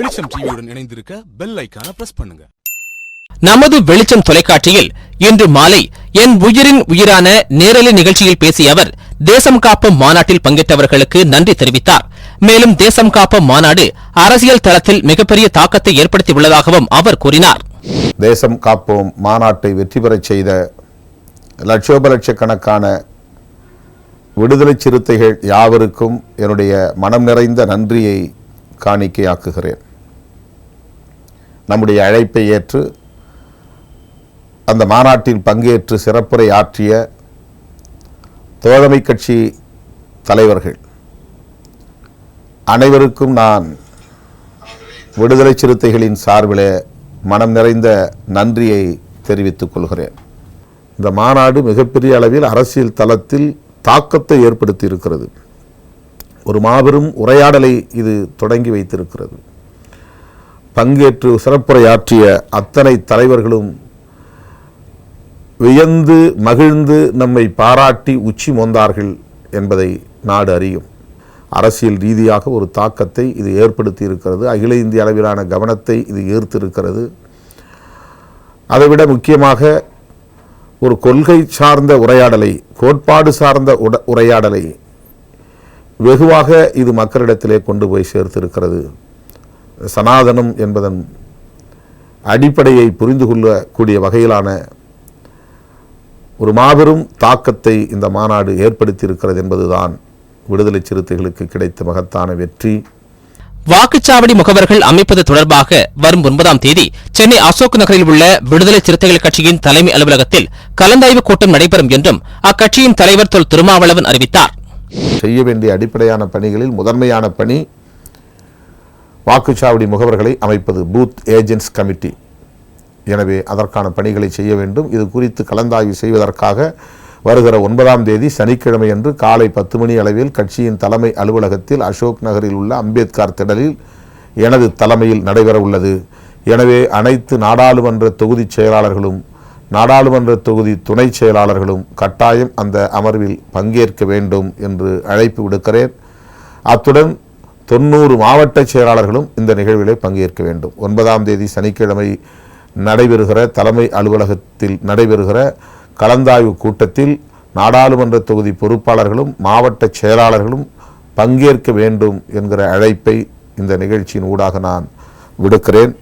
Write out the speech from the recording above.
வெளிச்சம் டிவியுடன் இணைந்திருக்க பெல் ஐக்கான பிரஸ் பண்ணுங்க. நமது வெளிச்சம் தொலைக்காட்சியில் இன்று மாலை என் உயிரின் உயிரான நேரலை நிகழ்ச்சியில் பேசிய அவர் தேசம் காப்போம் மாநாட்டில் பங்கேற்றவர்களுக்கு நன்றி தெரிவித்தார். மேலும் தேசம் காப்போம் மாநாடு அரசியல் தளத்தில் மிகப்பெரிய தாக்கத்தை ஏற்படுத்தியுள்ளதாகவும் அவர் கூறினார். தேசம் காப்போம் மாநாட்டை வெற்றி பெறச் செய்த லட்சோப லட்சக்கணக்கான விடுதலை சிறுத்தைகள் யாவருக்கும் என்னுடைய மனம் நிறைந்த நன்றியை காணிக்கையாக்குகிறேன். நம்முடைய அழைப்பை ஏற்று அந்த மாநாட்டில் பங்கேற்று சிறப்புரை ஆற்றிய தோழமை கட்சி தலைவர்கள். அனைவருக்கும் நான் விடுதலை சிறுத்தைகளின் சார்பிலே மனம் நிறைந்த நன்றியை தெரிவித்துக் கொள்கிறேன். இந்த மாநாடு மிகப்பெரிய அளவில் அரசியல் தளத்தில் தாக்கத்தை ஏற்படுத்தி இருக்கிறது ஒரு மாபெரும் உரையாடலை இது தொடங்கி வைத்திருக்கிறது. பங்கேற்று சிறப்புரையாற்றிய அத்தனை தலைவர்களும் வியந்து மகிழ்ந்து நம்மை பாராட்டி உச்சி மோந்தார்கள் என்பதை நாடு அறியும். அரசியல் ரீதியாக ஒரு தாக்கத்தை இது ஏற்படுத்தி இருக்கிறது. அகில இந்திய அளவிலான கவனத்தை இது ஈர்த்திருக்கிறது. அதைவிட முக்கியமாக ஒரு கொள்கை சார்ந்த உரையாடலை கோட்பாடு சார்ந்த உட- உரையாடலை வெகுவாக இது மக்களிடத்திலே கொண்டு போய் சேர்த்திருக்கிறது. சனாதனம் என்பதன் அடிப்படையை புரிந்து கொள்ளக்கூடிய வகையிலான ஒரு மாபெரும் தாக்கத்தை இந்த மாநாடு ஏற்படுத்தியிருக்கிறது என்பதுதான் விடுதலை சிறுத்தைகளுக்கு கிடைத்த மகத்தான வெற்றி. வாக்குச்சாவடி முகவர்கள் அமைப்பது தொடர்பாக வரும் ஒன்பதாம் தேதி சென்னை அசோக் நகரில் உள்ள விடுதலை சிறுத்தைகள் கட்சியின் தலைமை அலுவலகத்தில் கலந்தாய்வு கூட்டம் நடைபெறும் என்றும் அக்கட்சியின் தலைவர் தொல் திருமாவளவன் அறிவித்தார். செய்ய வேண்டிய அடிப்படையான பணிகளில் முதன்மையான பணி வாக்குச்சாவடி முகவர்களை அமைப்பது பூத் ஏஜென்ட்ஸ் கமிட்டி. எனவே அதற்கான பணிகளை செய்ய வேண்டும். இது குறித்து கலந்தாய்வு செய்வதற்காக வருகிற ஒன்பதாம் தேதி சனிக்கிழமை அன்று காலை பத்து மணி அளவில் கட்சியின் தலைமை அலுவலகத்தில் அசோக் நகரில் உள்ள அம்பேத்கர் திடலில் எனது தலைமையில் நடைபெற உள்ளது. எனவே அனைத்து நாடாளுமன்ற தொகுதி செயலாளர்களும் நாடாளுமன்ற தொகுதி துணை செயலாளர்களும் கட்டாயம் அந்த அமர்வில் பங்கேற்க வேண்டும் என்று அழைப்பு விடுக்கிறேன். அத்துடன் தொண்ணூறு மாவட்ட செயலாளர்களும் இந்த நிகழ்விலே பங்கேற்க வேண்டும். ஒன்பதாம் தேதி சனிக்கிழமை நடைபெறுகிற தலைமை அலுவலகத்தில் நடைபெறுகிற கலந்தாய்வு கூட்டத்தில் நாடாளுமன்ற தொகுதி பொறுப்பாளர்களும் மாவட்ட செயலாளர்களும் பங்கேற்க வேண்டும் என்கிற அழைப்பை இந்த நிகழ்ச்சியின் ஊடாக நான் விடுக்கிறேன்.